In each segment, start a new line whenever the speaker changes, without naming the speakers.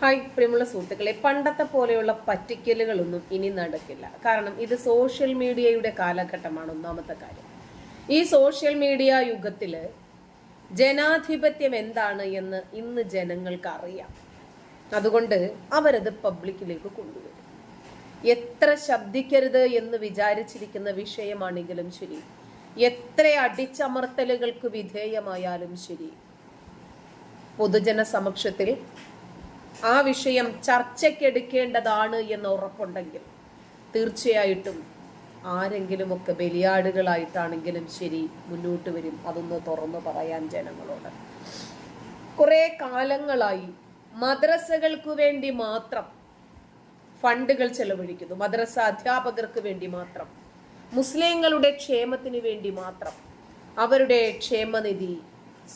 Hi പ്രിയമുള്ള സുഹൃത്തുക്കളെ. പണ്ടത്തെ പോലെയുള്ള പറ്റിക്കലുകളൊന്നും ഇനി നടക്കില്ല. കാരണം ഇത് സോഷ്യൽ മീഡിയയുടെ കാലഘട്ടമാണ് ഒന്നാമത്തെ കാര്യം. ഈ സോഷ്യൽ മീഡിയ യുഗത്തിൽ ജനാധിപത്യം എന്താണ് എന്ന് ഇന്ന് ജനങ്ങൾക്ക് അറിയാം അതുകൊണ്ട് അവരത് പബ്ലിക്കിലേക്ക് കൊണ്ടുവരും. എത്ര ശബ്ദിക്കരുത് എന്ന് വിചാരിച്ചിരിക്കുന്ന വിഷയമാണെങ്കിലും ശരി എത്ര അടിച്ചമർത്തലുകൾക്ക് വിധേയമായാലും ശരി പൊതുജന സമക്ഷത്തിൽ ആ വിഷയം ചർച്ചയ്ക്കെടുക്കേണ്ടതാണ് എന്ന് ഉറപ്പുണ്ടെങ്കിൽ തീർച്ചയായിട്ടും ആരെങ്കിലുമൊക്കെ ബലിയാടുകളായിട്ടാണെങ്കിലും ശരി മുന്നോട്ട് വരും. അതൊന്ന് തുറന്നു പറയാൻ ജനങ്ങളോട്. കുറേ കാലങ്ങളായി മദ്രസകൾക്ക് വേണ്ടി മാത്രം ഫണ്ടുകൾ ചെലവഴിക്കുന്നു. മദ്രസ അധ്യാപകർക്ക് വേണ്ടി മാത്രം. മുസ്ലിങ്ങളുടെ ക്ഷേമത്തിന് വേണ്ടി മാത്രം. അവരുടെ ക്ഷേമനിധി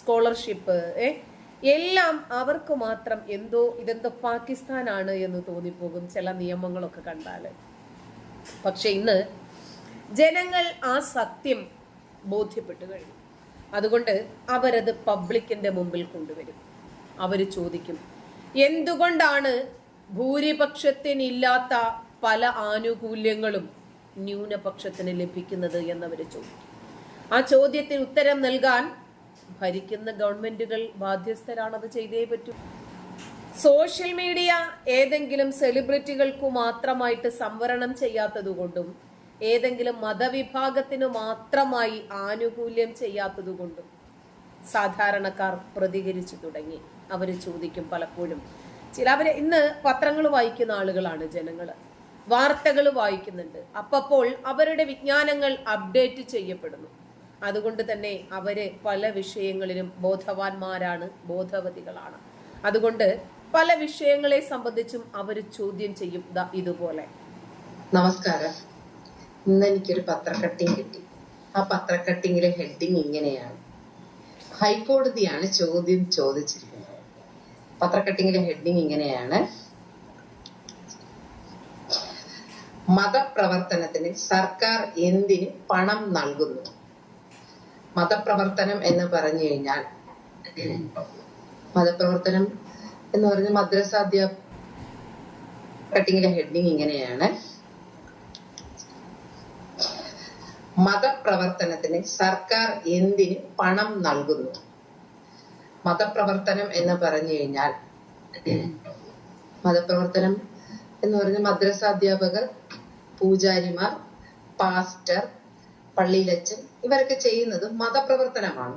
സ്കോളർഷിപ്പ് ഏ? എല്ലാം അവർക്ക് മാത്രം എന്തോ ഇതെന്തോ പാകിസ്ഥാനാണ് എന്ന് തോന്നിപ്പോകും ചില നിയമങ്ങളൊക്കെ കണ്ടാൽ പക്ഷെ ഇന്ന് ജനങ്ങൾ ആ സത്യം ബോധ്യപ്പെട്ടു കഴിഞ്ഞു. അതുകൊണ്ട് അവരത് പബ്ലിക്കിന്റെ മുമ്പിൽ കൊണ്ടുവരും. അവർ ചോദിക്കും എന്തുകൊണ്ടാണ് ഭൂരിപക്ഷത്തിനില്ലാത്ത പല ആനുകൂല്യങ്ങളും ന്യൂനപക്ഷത്തിന് ലഭിക്കുന്നത്? എന്നവർ ചോദിക്കും. ആ ചോദ്യത്തിന് ഉത്തരം നൽകാൻ ഭരിക്കുന്ന ഗവൺമെന്റുകൾ ബാധ്യസ്ഥരാണത് ചെയ്തേ പറ്റൂ. സോഷ്യൽ മീഡിയ ഏതെങ്കിലും സെലിബ്രിറ്റികൾക്കു മാത്രമായിട്ട് സംവരണം ചെയ്യാത്തതുകൊണ്ടും ഏതെങ്കിലും മതവിഭാഗത്തിനു മാത്രമായി ആനുകൂല്യം ചെയ്യാത്തതുകൊണ്ടും സാധാരണക്കാർ പ്രതികരിച്ചു തുടങ്ങി. അവർ ചോദിക്കും പലപ്പോഴും. ചില അവർ ഇന്ന് പത്രങ്ങൾ വായിക്കുന്ന ആളുകളാണ് ജനങ്ങൾ. വാർത്തകൾ വായിക്കുന്നുണ്ട്. അപ്പപ്പോൾ അവരുടെ വിജ്ഞാനങ്ങൾ അപ്ഡേറ്റ് ചെയ്യപ്പെടുന്നു. അതുകൊണ്ട് തന്നെ അവർ പല വിഷയങ്ങളിലും ബോധവാന്മാരാണ് ബോധവതികളാണ്. അതുകൊണ്ട് പല വിഷയങ്ങളെ സംബന്ധിച്ചും അവർ ചോദ്യം ചെയ്യും ഇതുപോലെ.
നമസ്കാരം. ഇന്ന് എനിക്കൊരു പത്രക്കട്ടിങ് കിട്ടി. ആ പത്രക്കട്ടിങ്ങിലെ ഹെഡിങ് ഇങ്ങനെയാണ്. ഹൈക്കോടതിയാണ് ചോദ്യം ചോദിച്ചിരിക്കുന്നത്. പത്രക്കട്ടിങ്ങിലെ ഹെഡിങ് ഇങ്ങനെയാണ്. മതപ്രവർത്തനത്തിന് സർക്കാർ എന്തിന് പണം നൽകുന്നു? മതപ്രവർത്തനം എന്ന് പറഞ്ഞു കഴിഞ്ഞാൽ മതപ്രവർത്തനം എന്ന് പറഞ്ഞ മദ്രസ അധ്യാപ കട്ടിങ്ങിലെ ഹെഡിങ് ഇങ്ങനെയാണ്. മതപ്രവർത്തനത്തിന് സർക്കാർ എന്തിന് പണം നൽകുന്നു? മതപ്രവർത്തനം എന്ന് പറഞ്ഞു കഴിഞ്ഞാൽ മതപ്രവർത്തനം എന്ന് പറഞ്ഞ മദ്രസ അധ്യാപകർ പൂജാരിമാർ പാസ്റ്റർ പള്ളിയിലച്ചൻ ഇവരൊക്കെ ചെയ്യുന്നത് മതപ്രവർത്തനമാണ്.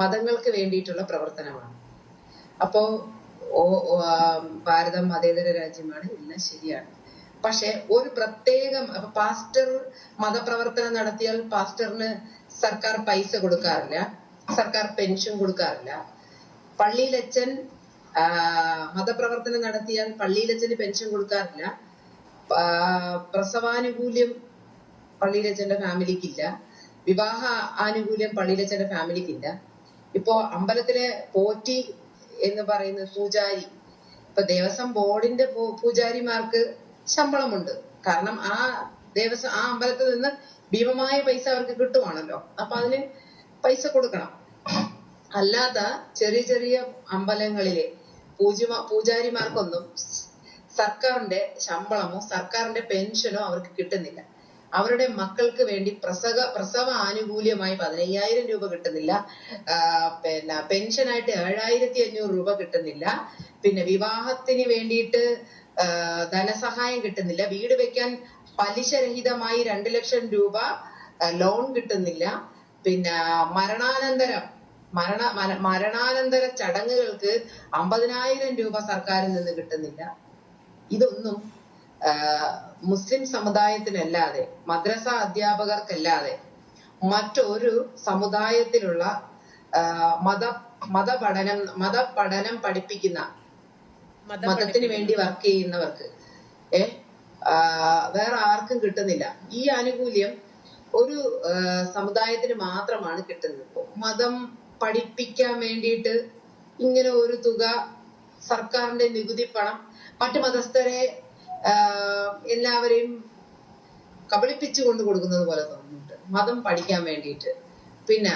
മതങ്ങൾക്ക് വേണ്ടിയിട്ടുള്ള പ്രവർത്തനമാണ്. അപ്പോ ഭാരതം മതേതര രാജ്യമാണ്. എല്ലാം ശരിയാണ്. പക്ഷെ ഒരു പ്രത്യേകം അപ്പൊ പാസ്റ്റർ മതപ്രവർത്തനം നടത്തിയാൽ പാസ്റ്ററിന് സർക്കാർ പൈസ കൊടുക്കാറില്ല സർക്കാർ പെൻഷൻ കൊടുക്കാറില്ല. പള്ളിയിലച്ചൻ മതപ്രവർത്തനം നടത്തിയാൽ പള്ളിയിലച്ചന് പെൻഷൻ കൊടുക്കാറില്ല. പ്രസവാനുകൂല്യം പള്ളിയിലച്ചന്റെ ഫാമിലിക്കില്ല. വിവാഹ ആനുകൂല്യം പള്ളിയിലച്ചന്റെ ഫാമിലിക്കില്ല. ഇപ്പോ അമ്പലത്തിലെ പോറ്റി എന്ന് പറയുന്ന പൂജാരി ഇപ്പൊ ദേവസ്വം ബോർഡിന്റെ പൂജാരിമാർക്ക് ശമ്പളമുണ്ട്. കാരണം ആ ദേവസ്വം ആ അമ്പലത്തിൽ നിന്ന് ഭീമമായ പൈസ അവർക്ക് കിട്ടുവാണല്ലോ. അപ്പൊ അതിന് പൈസ കൊടുക്കണം. അല്ലാത്ത ചെറിയ ചെറിയ അമ്പലങ്ങളിലെ പൂജ പൂജാരിമാർക്കൊന്നും സർക്കാരിന്റെ ശമ്പളമോ സർക്കാരിന്റെ പെൻഷനോ അവർക്ക് കിട്ടുന്നില്ല. അവരുടെ മക്കൾക്ക് വേണ്ടി പ്രസവ പ്രസവ ആനുകൂല്യമായി പതിനയ്യായിരം രൂപ കിട്ടുന്നില്ല. പിന്നെ പെൻഷനായിട്ട് ഏഴായിരത്തി അഞ്ഞൂറ് രൂപ കിട്ടുന്നില്ല. പിന്നെ വിവാഹത്തിന് വേണ്ടിയിട്ട് ധനസഹായം കിട്ടുന്നില്ല. വീട് വെക്കാൻ പലിശരഹിതമായി രണ്ട് ലക്ഷം രൂപ ലോൺ കിട്ടുന്നില്ല. പിന്നെ മരണാനന്തരം മരണ മര- മരണാനന്തര ചടങ്ങുകൾക്ക് അമ്പതിനായിരം രൂപ സർക്കാരിൽ നിന്ന് കിട്ടുന്നില്ല. ഇതൊന്നും മുസ്ലിം സമുദായത്തിനല്ലാതെ മദ്രസ അധ്യാപകർക്കല്ലാതെ മറ്റൊരു സമുദായത്തിലുള്ള മത മതപഠനം മതപഠനം പഠിപ്പിക്കുന്ന മതത്തിന് വേണ്ടി വർക്ക് ചെയ്യുന്നവർക്ക് ഏ വേറെ ആർക്കും കിട്ടുന്നില്ല. ഈ ആനുകൂല്യം ഒരു സമുദായത്തിന് മാത്രമാണ് കിട്ടുന്നത്. മതം പഠിപ്പിക്കാൻ വേണ്ടിയിട്ട് ഇങ്ങനെ ഒരു തുക സർക്കാരിന്റെ നികുതി പണം മറ്റു മതസ്ഥരെ എല്ലാവരെയും കബളിപ്പിച്ചു കൊണ്ട് കൊടുക്കുന്നത് പോലെ തോന്നുന്നുണ്ട് മതം പഠിക്കാൻ വേണ്ടിയിട്ട്. പിന്നെ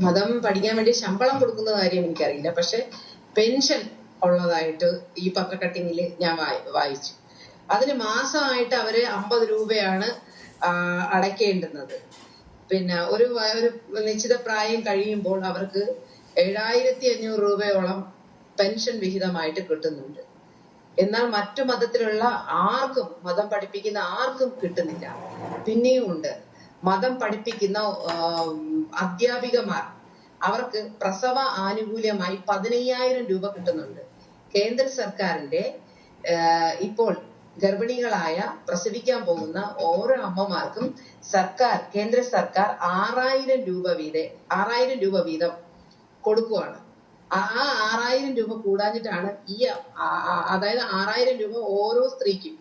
മതം പഠിക്കാൻ വേണ്ടി ശമ്പളം കൊടുക്കുന്ന കാര്യം എനിക്കറിയില്ല. പക്ഷെ പെൻഷൻ ഉള്ളതായിട്ട് ഈ പത്രക്കട്ടിങ്ങിൽ ഞാൻ വായി- വായിച്ചു. അതിന് മാസമായിട്ട് അവർ അമ്പത് രൂപയാണ് അടയ്ക്കേണ്ടുന്നത്. പിന്നെ ഒരു ഒരു നിശ്ചിത പ്രായം കഴിയുമ്പോൾ അവർക്ക് ഏഴായിരത്തി അഞ്ഞൂറ് രൂപയോളം പെൻഷൻ വിഹിതമായിട്ട് കിട്ടുന്നുണ്ട്. എന്നാൽ മറ്റു മതത്തിലുള്ള ആർക്കും മതം പഠിപ്പിക്കുന്ന ആർക്കും കിട്ടുന്നില്ല. പിന്നെയും ഉണ്ട്. മതം പഠിപ്പിക്കുന്ന അധ്യാപികമാർ അവർക്ക് പ്രസവ ആനുകൂല്യമായി പതിനയ്യായിരം രൂപ കിട്ടുന്നുണ്ട്. കേന്ദ്ര സർക്കാരിന്റെ ഇപ്പോൾ ഗർഭിണികളായ പ്രസവിക്കാൻ പോകുന്ന ഓരോ അമ്മമാർക്കും സർക്കാർ കേന്ദ്ര സർക്കാർ ആറായിരം രൂപ വീതം ആറായിരം രൂപ വീതം കൊടുക്കുവാണ്. ആ ആറായിരം രൂപ കൂടാഞ്ഞിട്ടാണ് ഈ അതായത് ആറായിരം രൂപ ഓരോ സ്ത്രീക്കും.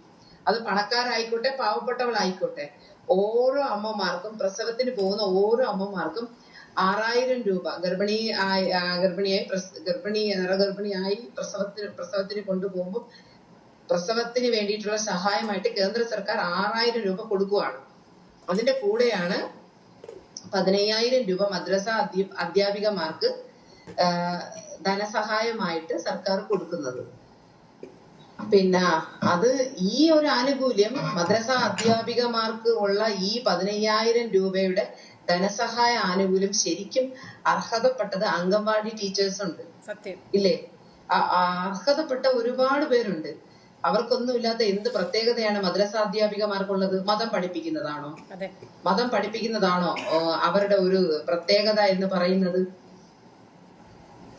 അത് പണക്കാരായിക്കോട്ടെ പാവപ്പെട്ടവളായിക്കോട്ടെ ഓരോ അമ്മമാർക്കും പ്രസവത്തിന് പോകുന്ന ഓരോ അമ്മമാർക്കും ആറായിരം രൂപ ഗർഭിണി ആയി ഗർഭിണിയായി ഗർഭിണി നിറഗർഭിണിയായി പ്രസവത്തിന് പ്രസവത്തിന് കൊണ്ടുപോകുമ്പോൾ പ്രസവത്തിന് വേണ്ടിയിട്ടുള്ള സഹായമായിട്ട് കേന്ദ്ര സർക്കാർ ആറായിരം രൂപ കൊടുക്കുകയാണ് അതിന്റെ കൂടെയാണ് പതിനയ്യായിരം രൂപ മദ്രസ അധ്യ അധ്യാപികമാർക്ക് ധനസഹായമായിട്ട് സർക്കാർ കൊടുക്കുന്നത്. പിന്നെ അത് ഈ ഒരു ആനുകൂല്യം മദ്രസ അധ്യാപികമാർക്ക് ഉള്ള ഈ പതിനയ്യായിരം രൂപയുടെ ധനസഹായ ആനുകൂല്യം ശരിക്കും അർഹതപ്പെട്ടത് അംഗൻവാടി ടീച്ചേഴ്സ് ഉണ്ട്. ഇല്ലേ? അർഹതപ്പെട്ട ഒരുപാട് പേരുണ്ട്. അവർക്കൊന്നുമില്ലാത്ത എന്ത് പ്രത്യേകതയാണ് മദ്രസ അധ്യാപികമാർക്കുള്ളത്? മതം പഠിപ്പിക്കുന്നതാണോ? മതം പഠിപ്പിക്കുന്നതാണോ അവരുടെ ഒരു പ്രത്യേകത എന്ന് പറയുന്നത്?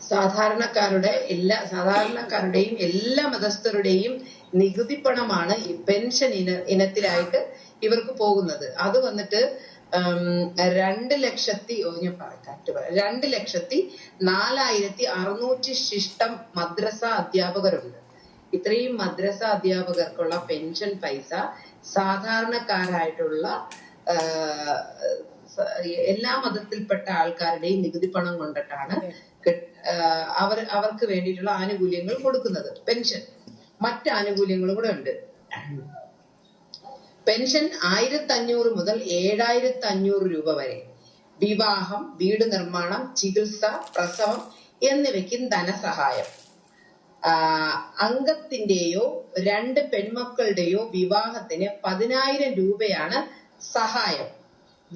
സാധാരണക്കാരുടെ എല്ലാ സാധാരണക്കാരുടെയും എല്ലാ മതസ്ഥരുടെയും നികുതി പണമാണ് ഈ പെൻഷൻ ഇന ഇനത്തിലായിട്ട് ഇവർക്ക് പോകുന്നത് അത് വന്നിട്ട് രണ്ട് ലക്ഷത്തി ഞാൻ പറയാം. രണ്ട് ലക്ഷത്തി നാലായിരത്തി അറുന്നൂറ്റി ശിഷ്ടം മദ്രസ അധ്യാപകരുണ്ട് ഇത്രയും മദ്രസ അധ്യാപകർക്കുള്ള പെൻഷൻ പൈസ സാധാരണക്കാരായിട്ടുള്ള എല്ലാ മതത്തിൽപ്പെട്ട ആൾക്കാരുടെയും നികുതി പണം കൊണ്ടിട്ടാണ് അവർ അവർക്ക് വേണ്ടിയിട്ടുള്ള ആനുകൂല്യങ്ങൾ കൊടുക്കുന്നത്. പെൻഷൻ. മറ്റ് ആനുകൂല്യങ്ങളും കൂടെ ഉണ്ട്. പെൻഷൻ ആയിരത്തി അഞ്ഞൂറ് മുതൽ ഏഴായിരത്തി അഞ്ഞൂറ് രൂപ വരെ. വിവാഹം വീട് നിർമ്മാണം ചികിത്സ പ്രസവം എന്നിവയ്ക്ക് ധനസഹായം. അംഗത്തിന്റെയോ രണ്ട് പെൺമക്കളുടെയോ വിവാഹത്തിന് പതിനായിരം രൂപയാണ് സഹായം.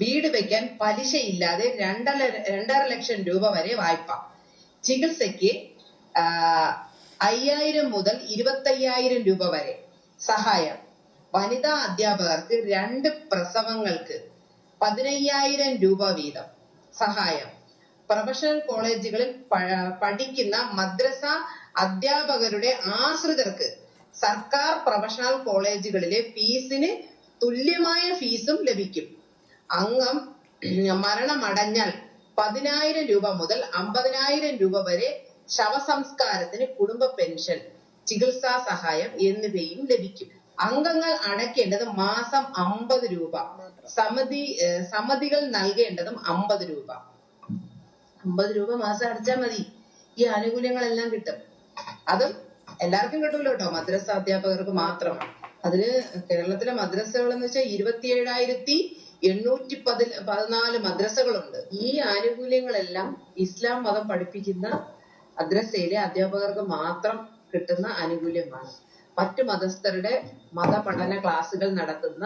വീട് വെക്കാൻ പലിശയില്ലാതെ രണ്ടര രണ്ടര ലക്ഷം രൂപ വരെ വായ്പ. ചികിത്സയ്ക്ക് അയ്യായിരം മുതൽ ഇരുപത്തയ്യായിരം രൂപ വരെ സഹായം. വനിതാ അധ്യാപകർക്ക് രണ്ട് പ്രസവങ്ങൾക്ക് പതിനയ്യായിരം രൂപ വീതം സഹായം. പ്രൊഫഷണൽ കോളേജുകളിൽ പഠിക്കുന്ന മദ്രസ അധ്യാപകരുടെ ആശ്രിതർക്ക് സർക്കാർ പ്രൊഫഷണൽ കോളേജുകളിലെ ഫീസിന് തുല്യമായ ഫീസും ലഭിക്കും. അംഗം മരണമടഞ്ഞാൽ പതിനായിരം രൂപ മുതൽ അമ്പതിനായിരം രൂപ വരെ ശവസംസ്കാരത്തിന് കുടുംബ പെൻഷൻ ചികിത്സാ സഹായം എന്നിവയും ലഭിക്കും. അംഗങ്ങൾ അടയ്ക്കേണ്ടത് മാസം അമ്പത് രൂപ. സമിതി സമിതികൾ നൽകേണ്ടതും അമ്പത് രൂപ. അമ്പത് രൂപ മാസം അടച്ചാൽ മതി. ഈ ആനുകൂല്യങ്ങളെല്ലാം കിട്ടും. അത് എല്ലാവർക്കും കിട്ടുമല്ലോ കേട്ടോ മദ്രസ അധ്യാപകർക്ക് മാത്രം. അതിന് കേരളത്തിലെ മദ്രസകൾ എന്ന് വെച്ചാൽ ഇരുപത്തിയേഴായിരത്തി എണ്ണൂറ്റി പതി പതിനാല് മദ്രസകളുണ്ട്. ഈ ആനുകൂല്യങ്ങളെല്ലാം ഇസ്ലാം മതം പഠിപ്പിക്കുന്ന മദ്രസയിലെ അധ്യാപകർക്ക് മാത്രം കിട്ടുന്ന ആനുകൂല്യമാണ്. മറ്റു മതസ്ഥരുടെ മതപഠന ക്ലാസുകൾ നടത്തുന്ന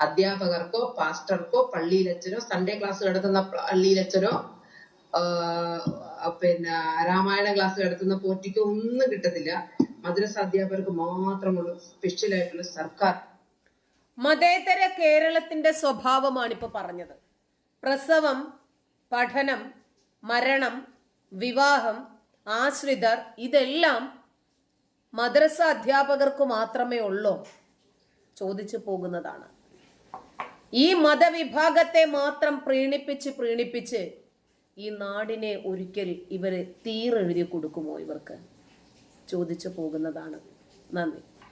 അധ്യാപകർക്കോ പാസ്റ്റർക്കോ പള്ളിയിലച്ചനോ സൺഡേ ക്ലാസ് നടത്തുന്ന പള്ളിയിലച്ചനോ പിന്നെ രാമായണ ക്ലാസ് നടത്തുന്ന പോറ്റിക്കോ ഒന്നും കിട്ടത്തില്ല. മദ്രസ അധ്യാപകർക്ക് മാത്രമുള്ള സ്പെഷ്യൽ ആയിട്ടുള്ള സർക്കാർ
മതേതര കേരളത്തിന്റെ സ്വഭാവമാണ് ഇപ്പൊ പറഞ്ഞത്. പ്രസവം പഠനം മരണം വിവാഹം ആശ്രിതർ ഇതെല്ലാം മദ്രസ അധ്യാപകർക്ക് മാത്രമേ ഉള്ളൂ ചോദിച്ചു പോകുന്നതാണ്. ഈ മതവിഭാഗത്തെ മാത്രം പ്രീണിപ്പിച്ച് പ്രീണിപ്പിച്ച് ഈ നാടിനെ ഒരിക്കൽ ഇവർ തീരെഴുതി കൊടുക്കുമോ ഇവർക്ക്? ചോദിച്ചു പോകുന്നതാണ്. നന്ദി.